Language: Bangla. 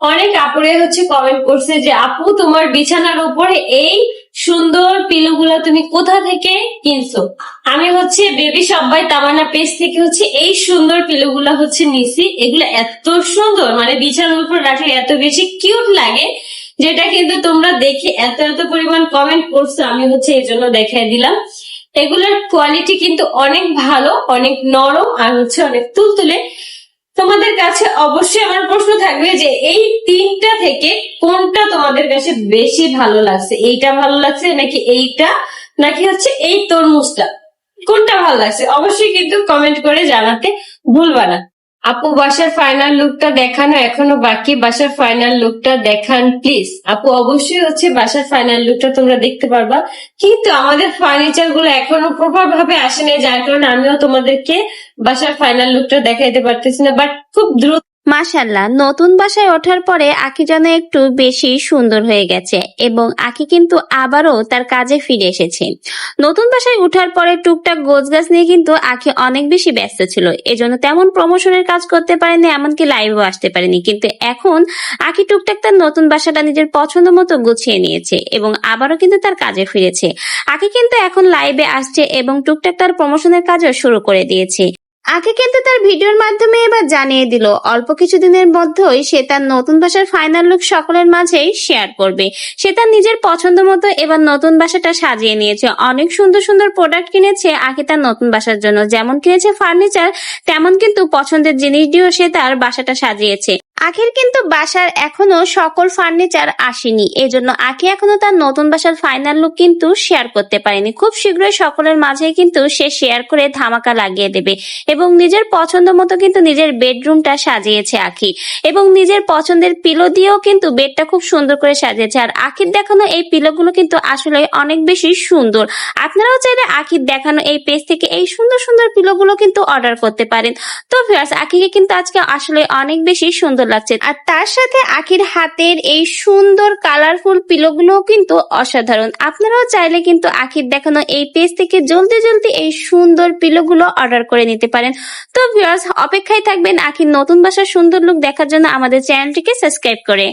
অনেক আপুরে হচ্ছে কমেন্ট করছে যে, আপু, তোমার বিছানার উপরে এই সুন্দর পিলোগুলো তুমি কোথা থেকে কিনছো? আমি হচ্ছে বেবি সবাই তামানা পেজ থেকে হচ্ছে এই সুন্দর পিলোগুলো হচ্ছে নিছি। এগুলো এত সুন্দর মানে বিছানার উপর রাখলে এত বেশি কিউট লাগে, যেটা কিন্তু তোমরা দেখে এত এত পরিমাণ কমেন্ট করছ, আমি হচ্ছে এই জন্য দেখাই দিলাম। এগুলোর কোয়ালিটি কিন্তু অনেক ভালো, অনেক নরম আর হচ্ছে অনেক তুলতুলে। তোমাদের কাছে অবশ্যই আমার প্রশ্ন থাকবে যে এই তিনটা থেকে কোনটা তোমাদের কাছে বেশি ভালো লাগছে? এইটা ভালো লাগছে নাকি এইটা? নাকি হচ্ছে এই তরমুজটা? কোনটা ভালো লাগছে? অবশ্যই কিন্তু কমেন্ট করে জানাতে ভুলবা না। আপু, বাসার ফাইনাল লুকটা দেখানো এখনও বাকি। বাসার ফাইনাল লুকটা দেখান প্লিজ আপু, অবশ্যই হচ্ছে বাসার ফাইনাল লুকটা তোমরা দেখতে পারবা। কিন্তু আমাদের ফার্নিচারগুলো এখনও প্রপার ভাবে আসেনি, যার কারণে আমিও তোমাদেরকে বাসার ফাইনাল লুকটা দেখাইতে পারতেছি না। বাট খুব দ্রুত মাশাল্লাহ, নতুন বাসায় ওঠার পরে আখি যেন একটু বেশি সুন্দর হয়ে গেছে এবং আখি কিন্তু আবারও তার কাজে ফিরে এসেছে। নতুন বাসায় উঠার পরে টুকটাক গোছগাছ নিয়ে কিন্তু আখি অনেক বেশি ব্যস্ত ছিল। এজন্য তেমন প্রমোশনের কাজ করতে পারেনি এমনকি লাইভেও আসতে পারেনি কিন্তু এখন আখি টুকটাক তার নতুন বাসাটা নিজের পছন্দ মতো গুছিয়ে নিয়েছে এবং আবারও কিন্তু তার কাজে ফিরেছে। আখি কিন্তু এখন লাইভে আসছে এবং টুকটাক তার প্রমোশনের কাজও শুরু করে দিয়েছে। আগে কিন্তু তার ভিডিওর মাধ্যমে এবার জানিয়ে দিল, অল্প কিছুদিনের মধ্যেই সে তার নতুন বাসার ফাইনাল লুক সকলের মাঝেই শেয়ার করবে। সে তার নিজের পছন্দ মতো এবার নতুন বাসাটা সাজিয়ে নিয়েছে। অনেক সুন্দর সুন্দর প্রোডাক্ট কিনেছে আগে তার নতুন বাসার জন্য। যেমন কিনেছে ফার্নিচার তেমন কিন্তু পছন্দের জিনিস দিয়েও সে তার বাসাটা সাজিয়েছে। আখির কিন্তু বাসার এখনও সকল ফার্নিচার আসেনি। এজন্য আখি এখনও তার নতুন বাসার ফাইনাল লুক কিন্তু শেয়ার করতে পারেনি। খুব শীঘ্রই সকলের মাঝে কিন্তু সে শেয়ার করে ধামাকা লাগিয়ে দেবে এবং নিজের পছন্দ মতো কিন্তু নিজের বেডরুমটা সাজিয়েছে আখি। এবং নিজের পছন্দের পিলো দিয়েও কিন্তু বেডটা খুব সুন্দর করে সাজিয়েছে। আর আখির দেখানো এই পিলোগুলো কিন্তু আসলে অনেক বেশি সুন্দর। আপনারাও চাইলে আখির দেখানো এই পেজ থেকে এই সুন্দর সুন্দর পিলোগুলো কিন্তু অর্ডার করতে পারেন। তো ভিউয়ার্স আখিকে কিন্তু আজকে আসলে অনেক বেশি সুন্দর লাগছে আর তার সাথে আখির হাতের এই সুন্দর কালারফুল পিলোগুলো কিন্তু অসাধারণ। আপনারাও চাইলে কিন্তু আখির দেখানো এই পেজ থেকে জলদি জলদি এই সুন্দর পিলোগুলো অর্ডার করে নিতে পারেন। তো ভিউয়ার্স অপেক্ষায় থাকবেন আখির নতুন বাসার সুন্দর লুক দেখার জন্য আমাদের চ্যানেলটিকে সাবস্ক্রাইব করে।